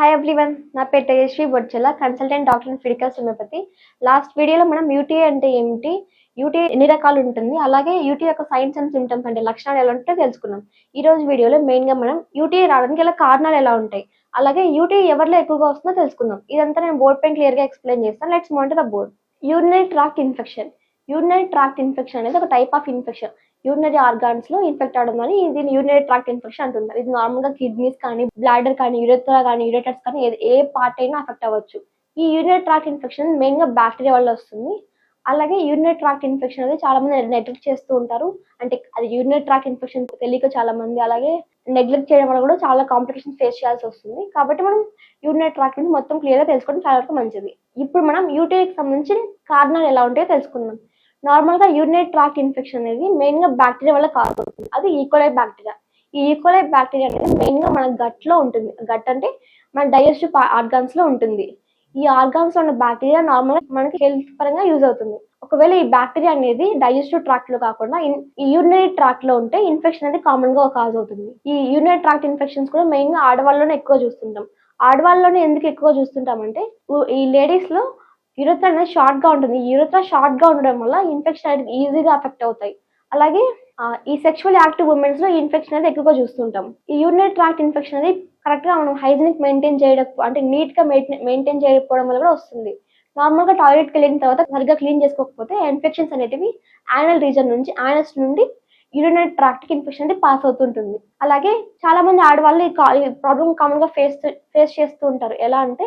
Hi everyone నా పేరు Tejaswi Bodchela consultant doctor in ఫిడికల్ homeopathy last వీడియోలో మనం యూటీఐ అంటే ఏమిటి? యూటీఐ ఎన్ని రకాలు ఉంటుంది? అలాగే యూటీ యొక్క సైన్స్ అండ్ సిమ్టమ్స్ అంటే లక్షణాలు ఎలా ఉంటాయో తెలుసుకున్నాం ఈ రోజు వీడియోలో మెయిన్గా మనం యూటీఐ రావడానికి ఇలా కారణాలు ఎలా ఉంటాయి? అలాగే యూటీఐ ఎవరిలో ఎక్కువగా వస్తుందో తెలుసుకుందాం. ఇదంతా నేను బోర్డ్ పైన క్లియర్గా ఎక్స్ప్లెయిన్ చేస్తాను. Let's Mon the board urinary tract infection urinary tract infection అనేది ఒక టైప్ ఆఫ్ ఇన్ఫెక్షన్ యూరినరీ ఆర్గాన్స్లో ఇన్ఫెక్ట్ అవడం అని దీన్ని యూరినరీ ట్రాక్ట్ ఇన్ఫెక్షన్ అంటున్నారు ఇది నార్మల్గా కిడ్నీస్ కానీ బ్లాడర్ కానీ యురేత్రా కానీ యురేటర్స్ కానీ ఏ- ఏ పార్ట్ అయినా అఫెక్ట్ అవ్వచ్చు. ఈ యూరినరీ ట్రాక్ట్ ఇన్ఫెక్షన్ మెయిన్గా బ్యాక్టీరియా వల్ల వస్తుంది. అలాగే యూరినరీ ట్రాక్ట్ ఇన్ఫెక్షన్ అనేది చాలా మంది నెగ్లెక్ట్ చేస్తూ ఉంటారు. అంటే అది యూరినరీ ట్రాక్ట్ ఇన్ఫెక్షన్ తెలియక చాలా మంది అలాగే నెగ్లెక్ట్ చేయడం వల్ల కూడా చాలా కాంప్లికేషన్ ఫేస్ చేయాల్సి వస్తుంది. కాబట్టి మనం యూరినరీ ట్రాక్ట్ నుంచి మొత్తం క్లియర్గా తెలుసుకోవడం చాలా వరకు మంచిది. ఇప్పుడు మనం యూటీఐకి సంబంధించి కారణాలు ఎలా ఉంటాయో తెలుసుకుందాం. నార్మల్గా యూరినరీ ట్రాక్ ఇన్ఫెక్షన్ అనేది మెయిన్గా బ్యాక్టీరియా వల్ల కాజ్ అవుతుంది అది ఈకోలై బ్యాక్టీరియా ఈ ఈకోలై బ్యాక్టీరియా అనేది మెయిన్గా మన గట్లో ఉంటుంది. గట్ అంటే మన డైజెస్టివ్ ఆర్గాన్స్లో ఉంటుంది. ఈ ఆర్గాన్స్లో ఉన్న బ్యాక్టీరియా నార్మల్గా మనకి హెల్త్ పరంగా యూజ్ అవుతుంది. ఒకవేళ ఈ బ్యాక్టీరియా అనేది డైజెస్టివ్ ట్రాక్ట్లో కాకుండా ఈ యూరినరీ ట్రాక్ట్లో ఉంటే ఇన్ఫెక్షన్ అనేది కామన్గా కాజ్ అవుతుంది. ఈ యూరినరీ ట్రాక్ట్ ఇన్ఫెక్షన్స్ కూడా మెయిన్గా ఆడవాళ్ళలోనే ఎక్కువ చూస్తుంటాం. ఆడవాళ్ళలోనే ఎందుకు ఎక్కువ చూస్తుంటామంటే ఈ లేడీస్లో యూరత్ర అనేది షార్ట్గా ఉంటుంది. ఈ యూరత్ర షార్ట్గా ఉండడం వల్ల ఇన్ఫెక్షన్ అనేది ఈజీగా అఫెక్ట్ అవుతాయి. అలాగే ఈ సెక్షువల్ యాక్టివ్ ఉమెన్స్లో ఇన్ఫెక్షన్ అనేది ఎక్కువగా చూస్తుంటాం. ఈ యూరినరీ ట్రాక్ట్ ఇన్ఫెక్షన్ అనేది కరెక్ట్గా మనం హైజీనిక్ మెయింటైన్ చేయడం అంటే నీట్గా మెయింటైన్ చేయకపోవడం వల్ల కూడా వస్తుంది. నార్మల్గా వెళ్ళిన తర్వాత సరిగ్గా క్లీన్ చేసుకోకపోతే ఇన్ఫెక్షన్స్ అనేటివి యానల్ రీజన్ నుంచి యానల్స్ నుండి యూరినరీ ట్రాక్ట్కి ఇన్ఫెక్షన్ అనేది పాస్ అవుతుంటుంది. అలాగే చాలా మంది ఆడవాళ్ళు ఈ ప్రాబ్లమ్ కామన్గా ఫేస్ ఫేస్ చేస్తూ ఉంటారు. ఎలా అంటే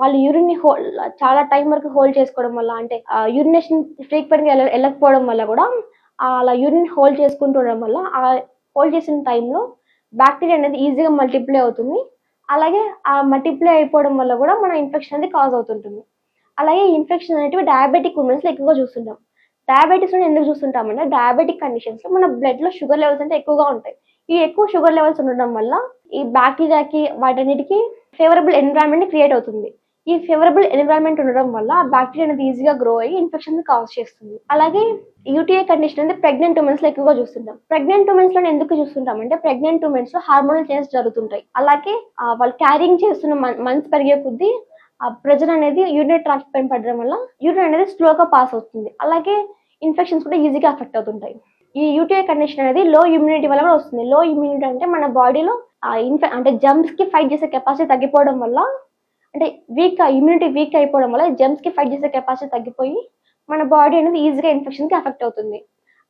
వాళ్ళు యూరిన్ని హోల్ చాలా టైం వరకు హోల్డ్ చేసుకోవడం వల్ల అంటే యూరినేషన్ ఫ్రీక్వెంట్గా వెళ్ళకపోవడం వల్ల కూడా అలా యూరిన్ హోల్డ్ చేసుకుంటుండడం వల్ల ఆ హోల్డ్ చేసిన టైంలో బ్యాక్టీరియా అనేది ఈజీగా మల్టిప్లై అవుతుంది. అలాగే ఆ మల్టిప్లై అయిపోవడం వల్ల కూడా మన ఇన్ఫెక్షన్ అనేది కాజ్ అవుతుంటుంది. అలాగే ఇన్ఫెక్షన్ అనేటివి డయాబెటిక్ ఉమెన్స్లో ఎక్కువగా చూస్తుంటాం. డయాబెటీస్ ఎందుకు చూస్తుంటామంటే డయాబెటిక్ కండిషన్స్లో మన బ్లడ్లో షుగర్ లెవెల్స్ అంటే ఎక్కువగా ఉంటాయి. ఈ ఎక్కువ షుగర్ లెవెల్స్ ఉండడం వల్ల ఈ బ్యాక్టీరియాకి వాటన్నిటికీ ఫేవరబుల్ ఎన్విరాన్మెంట్ క్రియేట్ అవుతుంది. ఈ ఫేవరబుల్ ఎన్విరాన్మెంట్ ఉండడం వల్ల ఆ బ్యాక్టీరియా అనేది ఈజీగా గ్రో అయ్యి ఇన్ఫెక్షన్ కాజ్ చేస్తుంది. అలాగే యూటీఐ కండిషన్ అనేది ప్రెగ్నెంట్ ఉమెన్స్లో ఎక్కువగా చూస్తుంటాం. ప్రెగ్నెంట్ ఉమెన్స్లో ఎందుకు చూస్తుంటాం అంటే ప్రెగ్నెంట్ ఉమెన్స్లో హార్మోనల్ చేంజ్ జరుగుతుంటాయి. అలాగే వాళ్ళు క్యారింగ్ చేస్తున్న మంత్స్ పెరిగే కొద్దీ ఆ ప్రెజర్ అనేది యూరిన్ ట్రాక్ పైన పడడం వల్ల యూరిన్ అనేది స్లోగా పాస్ అవుతుంది. అలాగే ఇన్ఫెక్షన్స్ కూడా ఈజీగా అఫెక్ట్ అవుతుంటాయి. ఈ యూటీఐ కండిషన్ అనేది లో ఇమ్యూనిటీ వల్ల కూడా వస్తుంది. లో ఇమ్యూనిటీ అంటే మన బాడీలో ఇన్ఫె అంటే జమ్స్కి ఫైట్ చేసే కెపాసిటీ తగ్గిపోవడం వల్ల అంటే వీక్ ఇమ్యూనిటీ వీక్ అయిపోవడం వల్ల జమ్స్కి ఫైట్ చేసే కెపాసిటీ తగ్గిపోయి మన బాడీ అనేది ఈజీగా ఇన్ఫెక్షన్కి అఫెక్ట్ అవుతుంది.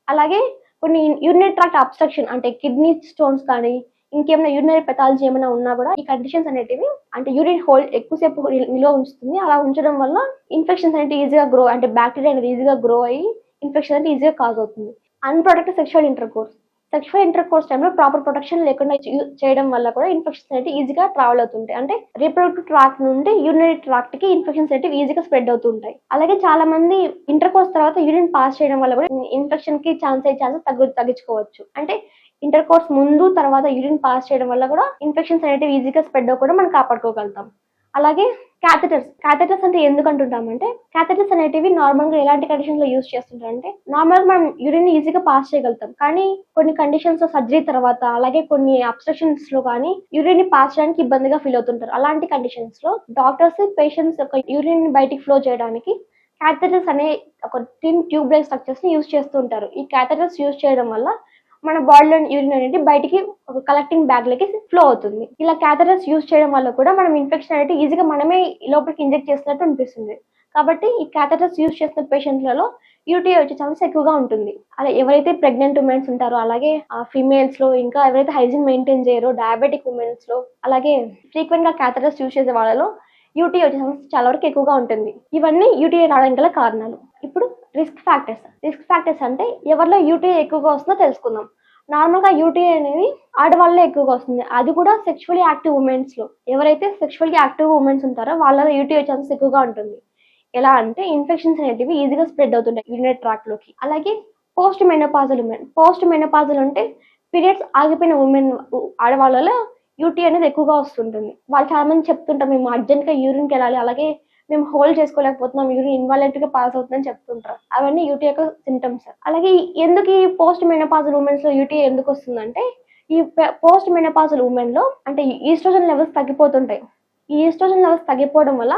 అలాగే కొన్ని యూరినరీ ట్రాక్ట్ అబ్స్ట్రక్షన్ అంటే కిడ్నీ స్టోన్స్ కానీ ఇంకేమైనా యూరినరీ పెథాలజీ ఏమైనా ఉన్నా కూడా ఈ కండిషన్స్ అనేటివి అంటే యూరిన్ హోల్డ్ ఎక్కువసేపు నిల్వ ఉంచుతుంది. అలా ఉంచడం వల్ల ఇన్ఫెక్షన్స్ అనేది ఈజీగా గ్రో అంటే బ్యాక్టీరియా అనేది ఈజీగా గ్రో అయ్యి ఇన్ఫెక్షన్ అనేది ఈజీగా కాజ్ అవుతుంది. Unprotected sexual intercourse sexual intercourse టైంలో ప్రాపర్ ప్రొటెక్షన్ లేకుండా చేయడం వల్ల కూడా ఇన్ఫెక్షన్స్ అనేవి ఈజీగా ట్రావెల్ అవుతుంటాయి. అంటే రీప్రొడక్టివ్ ట్రాక్ నుండి యూరినరీ ట్రాక్ట్కి ఇన్ఫెక్షన్స్ అనేవి ఈజీగా స్ప్రెడ్ అవుతుంటాయి. అలాగే చాలా మంది ఇంటర్ కోర్స్ తర్వాత యూరిన్ పాస్ చేయడం వల్ల కూడా ఇన్ఫెక్షన్కి ఛాన్స్ అయ్యే ఛాన్సెస్ తగ్గు తగ్గించుకోవచ్చు. అంటే ఇంటర్ కోర్స్ ముందు తర్వాత యూరిన్ పాస్ చేయడం వల్ల కూడా ఇన్ఫెక్షన్స్ అనేవి ఈజీగా స్ప్రెడ్ అవ్వకుండా మనం కాపాడుకోగలుగుతాం. అలాగే క్యాథెటర్స్ క్యాథెటర్స్ అంటే ఎందుకు అంటుంటామంటే క్యాథెటర్స్ అనేటివి నార్మల్గా ఎలాంటి కండిషన్స్లో యూస్ చేస్తుంటారు అంటే నార్మల్గా మనం యూరిన్ ఈజీగా పాస్ చేయగలుగుతాం. కానీ కొన్ని కండిషన్స్లో సర్జరీ తర్వాత అలాగే కొన్ని అబ్స్ట్రక్షన్స్లో కానీ యూరిన్ని పాస్ చేయడానికి ఇబ్బందిగా ఫీల్ అవుతుంటారు. అలాంటి కండిషన్స్లో డాక్టర్స్ పేషెంట్స్ యొక్క యూరిన్ బయటికి ఫ్లో చేయడానికి క్యాథెటర్స్ అనే ఒక టిన్ ట్యూబ్ లైక్ స్ట్రక్చర్స్ని యూస్ చేస్తుంటారు. ఈ క్యాథెటర్స్ యూస్ చేయడం వల్ల మన బాడీలో యూరిన్ అనేది బయటికి ఒక కలెక్టింగ్ బ్యాగ్ లకి ఫ్లో అవుతుంది. ఇలా క్యాథరస్ యూస్ చేయడం వల్ల కూడా మనం ఇన్ఫెక్షన్ అనేది ఈజీగా మనమే లోపలికి ఇంజెక్ట్ చేసినట్టు అనిపిస్తుంది. కాబట్టి ఈ క్యాథరస్ యూజ్ చేస్తున్న పేషెంట్లలో యూటీఐ వచ్చే ఛాన్స్ ఎక్కువగా ఉంటుంది. అలా ఎవరైతే ప్రెగ్నెంట్ ఉమెన్స్ ఉంటారో అలాగే ఫీమేల్స్లో ఇంకా ఎవరైతే హైజీన్ మెయింటైన్ చేయరో డయాబెటిక్ ఉమెన్స్లో అలాగే ఫ్రీక్వెంట్గా క్యాథరస్ యూస్ చేసే వాళ్ళలో యూటీఐ వచ్చే ఛాన్స్ చాలా వరకు ఎక్కువగా ఉంటుంది. ఇవన్నీ యూటీఐ రావడానికి గల కారణాలు. ఇప్పుడు రిస్క్ ఫ్యాక్టర్స్. రిస్క్ ఫ్యాక్టర్స్ అంటే ఎవరిలో యూటీఐ ఎక్కువగా వస్తుందో తెలుసుకుందాం. నార్మల్గా యూటీఐ అనేది ఆడవాళ్ళలో ఎక్కువగా వస్తుంది. అది కూడా సెక్షువల్లీ యాక్టివ్ ఉమెన్స్లో ఎవరైతే సెక్షువల్లీ యాక్టివ్ ఉమెన్స్ ఉంటారో వాళ్ళలో యూటీఐ ఛాన్సెస్ ఎక్కువగా ఉంటుంది. ఎలా అంటే ఇన్ఫెక్షన్స్ అనేటివి ఈజీగా స్ప్రెడ్ అవుతుంటాయి యూరినరీ ట్రాక్లోకి అలాగే post menopausal women post menopausal అంటే పీరియడ్స్ ఆగిపోయిన ఉమెన్ ఆడవాళ్ళలో యూటీ అనేది ఎక్కువగా వస్తుంటుంది. వాళ్ళు చాలా మంది చెప్తుంటారు మేము అర్జెంట్గా యూరిన్కి వెళ్ళాలి అలాగే మేము హోల్డ్ చేసుకోలేకపోతున్నాం యూరిన్ ఇన్వాలెంట్గా పాస్ అవుతుందని చెప్తుంటారు. అవన్నీ యూటీ యొక్క సింటమ్స్ అలాగే ఈ- ఎందుకు ఈ పోస్ట్ మెనోపాజల్ ఉమెన్స్లో యూటీ ఎందుకు వస్తుందంటే ఈ పోస్ట్ మెనోపాజల్ ఉమెన్లో అంటే ఈస్ట్రోజన్ లెవెల్స్ తగ్గిపోతుంటాయి. ఈ ఈస్ట్రోజన్ లెవెల్స్ తగ్గిపోవడం వల్ల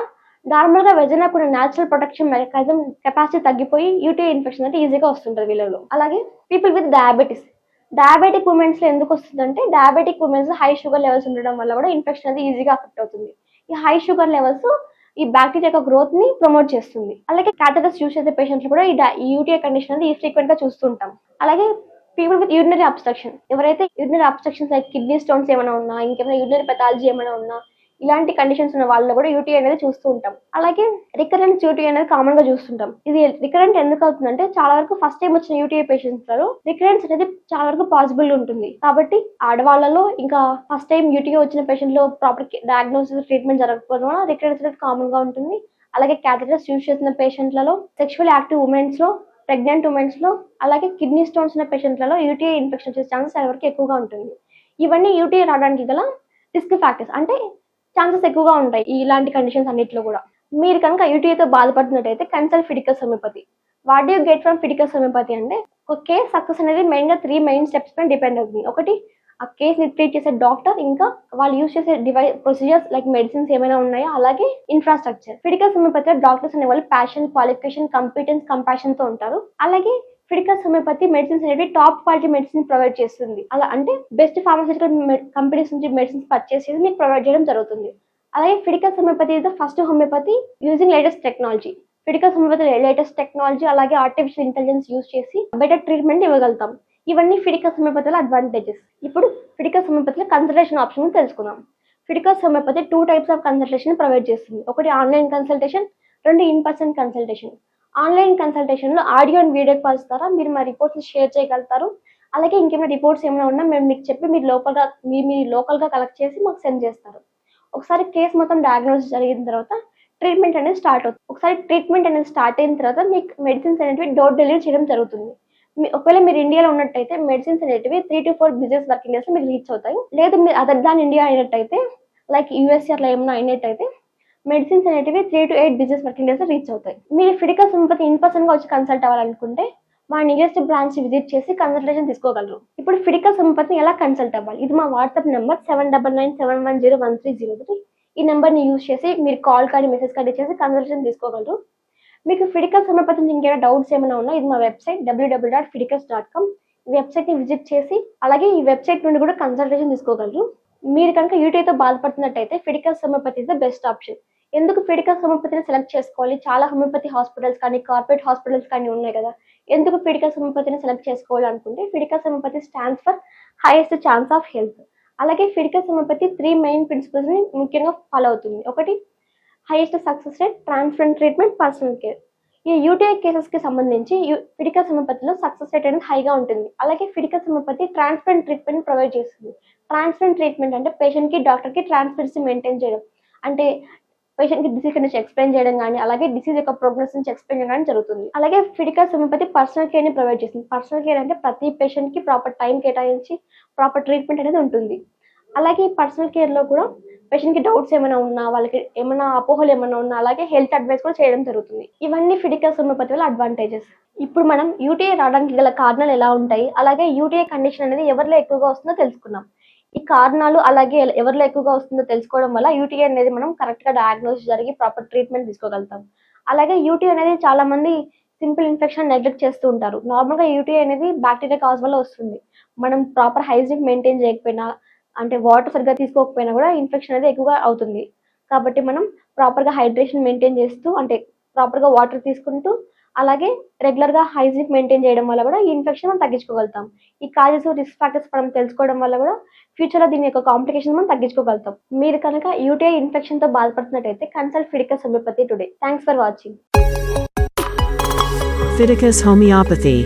నార్మల్గా వెజన కూడా న్యాచురల్ ప్రొటెక్షన్ మెకానిజం కెపాసిటీ తగ్గిపోయి యూటీఐ ఇన్ఫెక్షన్ అంటే ఈజీగా వస్తుంటుంది వీళ్ళలో. అలాగే పీపుల్ విత్ డయాబెటీస్ డయాబెటిక్ ఉమెన్స్లో ఎందుకు వస్తుందంటే diabetic womens high sugar levels ఉండడం వల్ల కూడా ఇన్ఫెక్షన్ అనేది ఈజీగా అఫెక్ట్ అవుతుంది. ఈ హై షుగర్ లెవెల్స్ ఈ బ్యాక్టీరియా యొక్క గ్రోత్ని ప్రమోట్ చేస్తుంది. అలాగే క్యాథరస్ యూస్ చేసే పేషెంట్స్ కూడా ఈ యూటీఐ కండిషన్ అనేది ఫ్రీక్వెంట్గా చూస్తుంటాం అలాగే పీపుల్ విత్ యూరినరీ అబ్స్ట్రక్షన్ ఎవరైతే urinary obstructions like kidney stones ఏమైనా ఉన్నా ఇంకేమైనా యూరినరీ పెథాలజీ ఏమైనా ఉన్నా ఇలాంటి కండిషన్స్ ఉన్న వాళ్ళలో కూడా యూటీ అనేది చూస్తూ ఉంటాం. అలాగే రికరెంట్ యూటీ అనేది కామన్గా చూస్తుంటాం. ఇది రికరెంట్ ఎందుకు అవుతుందంటే చాలా వరకు ఫస్ట్ టైం వచ్చిన యూటీఐ పేషెంట్స్లో రికరెన్స్ అనేది చాలా వరకు పాసిబుల్ ఉంటుంది. కాబట్టి ఆడవాళ్ళలో ఇంకా ఫస్ట్ టైం యూటీఐ వచ్చిన పేషెంట్లో ప్రాపర్ డయాగ్నోసిస్ ట్రీట్మెంట్ జరగకపోవడం వల్ల రికరెన్స్ అనేది కామన్గా ఉంటుంది. అలాగే క్యాథెటర్స్ యూజ్ చేసిన పేషెంట్లలో సెక్షువల్ యాక్టివ్ ఉమెన్స్లో ప్రెగ్నెంట్ ఉమెన్స్లో అలాగే కిడ్నీ స్టోన్స్ ఉన్న పేషెంట్లలో యూటీఐ ఇన్ఫెక్షన్ వచ్చే ఛాన్సెస్ చాలా వరకు ఎక్కువగా ఉంటుంది. ఇవన్నీ యూటీఐ రావడానికి గల రిస్క్ ఫ్యాక్టర్స్ అంటే ఛాన్సెస్ ఎక్కువగా ఉంటాయి ఇలాంటి కండిషన్స్ అన్నింటిలో కూడా. మీరు కనుక యూటీఐతో బాధపడుతున్నట్టయితే consult Fiticus Homeopathy what you get from Fiticus Homeopathy అంటే ఒక కేస్ సక్సెస్ అనేది మెయిన్గా త్రీ మెయిన్ స్టెప్స్ పైన డిపెండ్ అవుతుంది. ఒకటి ఆ కేస్ని ట్రీట్ చేసే డాక్టర్ ఇంకా వాళ్ళు యూజ్ చేసే డివైస్ ప్రొసీజర్స్ లైక్ మెడిసిన్స్ ఏమైనా ఉన్నాయో? అలాగే ఇన్ఫ్రాస్ట్రక్చర్ ఫిడికస్ హోమియోపతి డాక్టర్స్ అనే వాళ్ళు ప్యాషన్ క్వాలిఫికేషన్ కంపిటెన్స్ కంపాషన్తో ఉంటారు. అలాగే ఫిడికస్ హోమియోపతి మెడిసిన్స్ అనేవి టాప్ క్వాలిటీ మెడిసిన్ ప్రొవైడ్ చేస్తుంది. అలా అంటే బెస్ట్ ఫార్మాసిటికల్ కంపెనీస్ నుంచి మెడిసిన్స్ పర్చేస్ చేసి మీకు ప్రొవైడ్ చేయడం జరుగుతుంది. అలాగే Fiticus Homeopathy is the first homeopathy using latest technology Fiticus Homeopathy latest technology అలాగే ఆర్టిఫిషియల్ ఇంటెలిజెన్స్ యూజ్ చేసి బెటర్ ట్రీట్మెంట్ ఇవ్వగలుగుతాం. ఇవన్నీ ఫిడికస్ హోమియోపతిలో అడ్వాంటేజెస్ ఇప్పుడు ఫిడికస్ హోమియోపతిలో కన్సల్టేషన్ ఆప్షన్ తెలుసుకుందాం. Fiticus Homeopathy two types of consultation provide చేస్తుంది. ఒకటి ఆన్లైన్ కన్సల్టేషన్ రెండు ఇన్ పర్సన్ కన్సల్టేషన్ ఆన్లైన్ కన్సల్టేషన్లో ఆడియో అండ్ వీడియో కాల్స్ ద్వారా మీరు మా రిపోర్ట్స్ షేర్ చేయగలుగుతారు. అలాగే ఇంకేమైనా రిపోర్ట్స్ ఏమైనా ఉన్నా మేము మీకు చెప్పి మీరు లోకల్గా మీ మీ లోకల్గా కలెక్ట్ చేసి మాకు సెండ్ చేస్తారు. ఒకసారి కేసు మొత్తం డయాగ్నోస్ జరిగిన తర్వాత ట్రీట్మెంట్ అనేది స్టార్ట్ అవుతుంది. ఒకసారి ట్రీట్మెంట్ అనేది స్టార్ట్ అయిన తర్వాత మీకు మెడిసిన్స్ అనేవి డోర్ డెలివరీ చేయడం జరుగుతుంది. మీ- ఒకవేళ మీరు ఇండియాలో ఉన్నట్టయితే మెడిసిన్స్ అనేటివి three to four business working డేస్లో మీకు రీచ్ అవుతాయి. లేదు మీరు అదర్ దాన్ ఇండియా అయినట్టయితే లైక్ యూఎస్ఏ అట్లా ఏమైనా అయినట్టయితే మెడిసిన్స్ అనేటివి three to eight business working days reach అవుతాయి. మీరు ఫిడికల్ సింపతి ఇన్ పర్సన్గా వచ్చి కన్సల్ట్ అవ్వాలనుకుంటే మా నియరెస్ట్ బ్రాంచ్ విజిట్ చేసి కన్సల్టేషన్ తీసుకోగలరు. ఇప్పుడు ఫిడికల్ సింపతిని ఎలా కన్సల్ట్ అవ్వాలి? ఇది మా WhatsApp number seven double nine seven one zero one three zero three ఈ నెంబర్ని యూజ్ చేసి మీరు కాల్ కానీ మెసేజ్ కానీ చేసి కన్సల్టేషన్ తీసుకోగలరు. మీకు ఫిడికల్ హోమియోపతి ఇంకేమైనా డౌట్స్ ఏమైనా ఉన్నా ఇది మా website WWW dot Fiticus dot com ఈ వెబ్సైట్ని విజిట్ చేసి అలాగే ఈ వెబ్సైట్ నుండి కూడా కన్సల్టేషన్ తీసుకోగలరు. మీరు కనుక యూటీఐతో బాధపడుతున్నట్టయితే Fiticus Homeopathy is the best option ఎందుకు ఫిడికల్ హోమియోపతిని సెలెక్ట్ చేసుకోవాలి? చాలా హోమియోపతి హాస్పిటల్స్ కానీ కార్పొరేట్ హాస్పిటల్స్ కానీ ఉన్నాయి కదా. ఎందుకు ఫిడికల్ హోమియోపతిని సెలెక్ట్ చేసుకోవాలి అనుకుంటే Fiticus Homeopathy stands for highest chance of health అలాగే ఫిడికల్ హోమియోపతి త్రీ మెయిన్ ప్రిన్సిపల్స్ని ముఖ్యంగా ఫాలో అవుతుంది. ఒకటి highest success rate transparent treatment personal care ఈ యూటీఐ కేసెస్కి సంబంధించి ఫిడికల్ హోమియోపతిలో సక్సెస్ రేట్ అనేది హైగా ఉంటుంది. అలాగే Fiticus Homeopathy transparent treatment provide చేస్తుంది. ట్రాన్స్ఫరెంట్ ట్రీట్మెంట్ అంటే పేషెంట్కి డాక్టర్కి డాక్టర్ ట్రాన్స్పరెన్సీ మెయింటైన్ చేయడం. అంటే పేషెంట్కి డిసీజ్ నుంచి ఎక్స్ప్లెయిన్ చేయడం కానీ అలాగే డిసీజ్ యొక్క ప్రోగ్రెస్ నుంచి ఎక్స్ప్లెయిన్ చేయడం కానీ జరుగుతుంది. అలాగే ఫిడికల్ హోమియోపతి పర్సనల్ కేర్ని ప్రొవైడ్ చేస్తుంది. పర్సనల్ కేర్ అంటే ప్రతి పేషెంట్కి ప్రాపర్ టైం కేటాయించి ప్రాపర్ ట్రీట్మెంట్ అనేది ఉంటుంది. అలాగే ఈ పర్సనల్ కేర్లో కూడా పేషెంట్కి డౌట్స్ ఏమైనా ఉన్నా వాళ్ళకి ఏమైనా అపోహలు ఏమైనా ఉన్నా అలాగే హెల్త్ అడ్వైస్ కూడా చేయడం జరుగుతుంది. ఇవన్నీ ఫిడికల్ సోమోపతి వల్ల అడ్వాంటేజెస్ ఇప్పుడు మనం యూటీఐ రావడానికి గల కారణాలు ఎలా ఉంటాయి? అలాగే యూటీఐ కండిషన్ అనేది ఎవరిలో ఎక్కువగా వస్తుందో తెలుసుకుందాం. ఈ కారణాలు అలాగే ఎవరిలో ఎక్కువగా వస్తుందో తెలుసుకోవడం వల్ల యూటీఐ అనేది మనం కరెక్ట్గా డయాగ్నోస్ జరిగి ప్రాపర్ ట్రీట్మెంట్ తీసుకోగలుగుతాం. అలాగే యూటీఐ అనేది చాలా మంది సింపుల్ ఇన్ఫెక్షన్ నెగ్లెక్ట్ చేస్తూ ఉంటారు. నార్మల్గా యూటీఐ అనేది బ్యాక్టీరియా కాజ్ వల్ల వస్తుంది. మనం ప్రాపర్ హైజీన్ మెయింటైన్ చేయకపోయినా అంటే వాటర్ సరిగ్గా తీసుకోకపోయినా కూడా ఇన్ఫెక్షన్ అనేది ఎక్కువగా అవుతుంది. కాబట్టి మనం ప్రాపర్గా హైడ్రేషన్ మెయింటైన్ చేస్తూ అంటే ప్రాపర్గా వాటర్ తీసుకుంటూ అలాగే రెగ్యులర్గా హైజీన్ మెయింటైన్ చేయడం వల్ల కూడా ఈ ఇన్ఫెక్షన్ మనం తగ్గించుకోగలుగుతాం. ఈ కాజెస్ రిస్క్ ఫ్యాక్టర్స్ మనం తెలుసుకోవడం వల్ల కూడా ఫ్యూచర్లో దీని యొక్క కాంప్లికేషన్ మనం తగ్గించుకోగలుగుతాం. మీరు కనుక యూటీఐ ఇన్ఫెక్షన్తో బాధపడుతున్నట్టయితే consult Fiticus Homeopathy today thanks for watching Fiticus Homeopathy